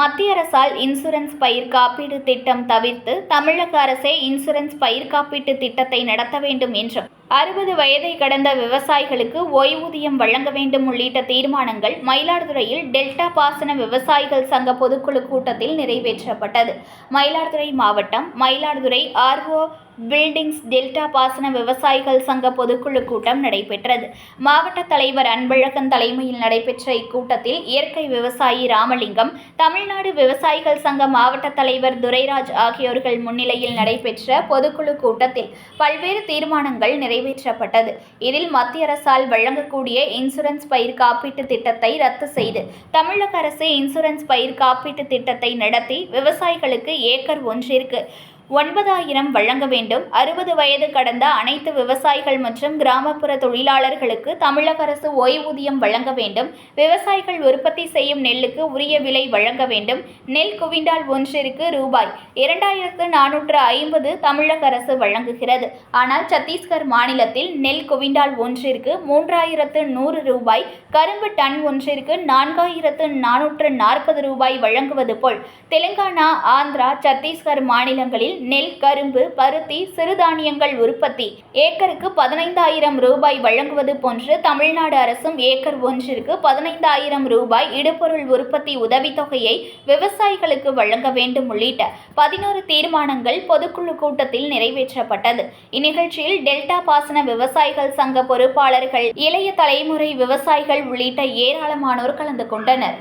மத்திய அரசால் இன்சூரன்ஸ் பயிர் காப்பீடு திட்டம் தவிர்த்து தமிழக அரசே இன்சூரன்ஸ் பயிர் காப்பீட்டு திட்டத்தை நடத்த வேண்டும் என்றும் அறுபது வயதை கடந்த விவசாயிகளுக்கு ஓய்வூதியம் வழங்க வேண்டும் உள்ளிட்ட தீர்மானங்கள் மயிலாடுதுறையில் டெல்டா பாசன விவசாயிகள் சங்க பொதுக்குழு கூட்டத்தில் நிறைவேற்றப்பட்டது. மயிலாடுதுறை மாவட்டம் மயிலாடுதுறை ஆர்ஓ பில்டிங்ஸ் டெல்டா பாசன விவசாயிகள் சங்க பொதுக்குழு கூட்டம் நடைபெற்றது. மாவட்ட தலைவர் அன்பழகன் தலைமையில் நடைபெற்ற இக்கூட்டத்தில் இயற்கை விவசாயி ராமலிங்கம் தமிழ்நாடு விவசாயிகள் சங்க மாவட்ட தலைவர் துரைராஜ் ஆகியோர்கள் முன்னிலையில் நடைபெற்ற பொதுக்குழு கூட்டத்தில் பல்வேறு தீர்மானங்கள் நிறைவேற்றப்பட்டது. இதில் மத்திய அரசால் வழங்கக்கூடிய இன்சூரன்ஸ் பயிர் காப்பீட்டு திட்டத்தை ரத்து செய்து தமிழக அரசு இன்சூரன்ஸ் பயிர் காப்பீட்டு திட்டத்தை நடத்தி விவசாயிகளுக்கு ஏக்கர் ஒன்றிற்கு ஒன்பதாயிரம் வழங்க வேண்டும். அறுபது வயது கடந்த அனைத்து விவசாயிகள் மற்றும் கிராமப்புற தொழிலாளர்களுக்கு தமிழக அரசு ஓய்வூதியம் வழங்க வேண்டும். விவசாயிகள் உற்பத்தி செய்யும் நெல்லுக்கு உரிய விலை வழங்க வேண்டும். நெல் குவிண்டால் ஒன்றிற்கு ரூபாய் இரண்டாயிரத்து நானூற்று ஐம்பது தமிழக அரசு வழங்குகிறது. ஆனால் சத்தீஸ்கர் மாநிலத்தில் நெல் குவிண்டால் ஒன்றிற்கு மூன்றாயிரத்து நூறு ரூபாய் கரும்பு டன் ஒன்றிற்கு நான்காயிரத்து நானூற்று நாற்பது ரூபாய் வழங்குவது போல். தெலுங்கானா ஆந்திரா சத்தீஸ்கர் மாநிலங்களில் நெல் கரும்பு பருத்தி சிறுதானியங்கள் உற்பத்தி. ஏக்கருக்கு பதினைந்தாயிரம் ரூபாய் வழங்குவது போன்று தமிழ்நாடு அரசும் ஏக்கர் ஒன்றிற்கு பதினைந்தாயிரம் ரூபாய் இடுபொருள் உற்பத்தி உதவித்தொகையை விவசாயிகளுக்கு வழங்க வேண்டும் உள்ளிட்ட பதினோரு தீர்மானங்கள் பொதுக்குழு கூட்டத்தில் நிறைவேற்றப்பட்டது. இந்நிகழ்ச்சியில் டெல்டா பாசன விவசாயிகள் சங்க பொறுப்பாளர்கள் இளைய தலைமுறை விவசாயிகள் உள்ளிட்ட ஏராளமானோர் கலந்து கொண்டனர்.